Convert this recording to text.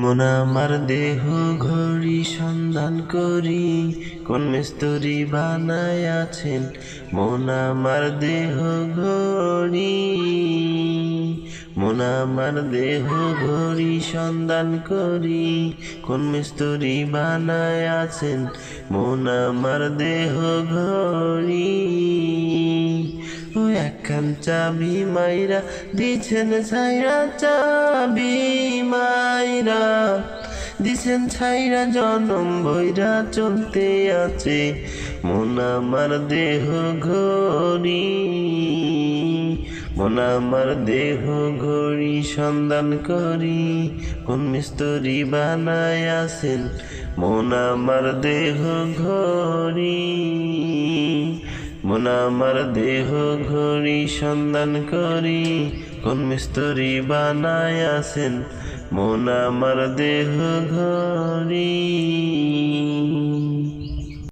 মন আমার দেহ ঘড়ি সন্ধান করি, কোন মিস্তরি বানায় আছেন মন আমার দেহ ঘড়ি, মন আমার দেহ ঘড়ি সন্ধান করি, কোন মিস্তরি বানায় আছেন মন আমার দেহ ঘড়ি। ও একখান চাবি মাইরা দিছেন ছাইরা চাবি দিছেন ছাইরা জনম বইরা চলতে আছে। মন আমার দেহ ঘড়ি, মন আমার দেহ ঘড়ি সন্ধান করি। কোন মিস্তরি বানায় আছেন? মন আমার দেহ ঘড়ি। মন আমার দেহ ঘড়ি সন্ধান করি কোন মিস্তরি বানায় আছেন? মন আমার দেহ ঘড়ি।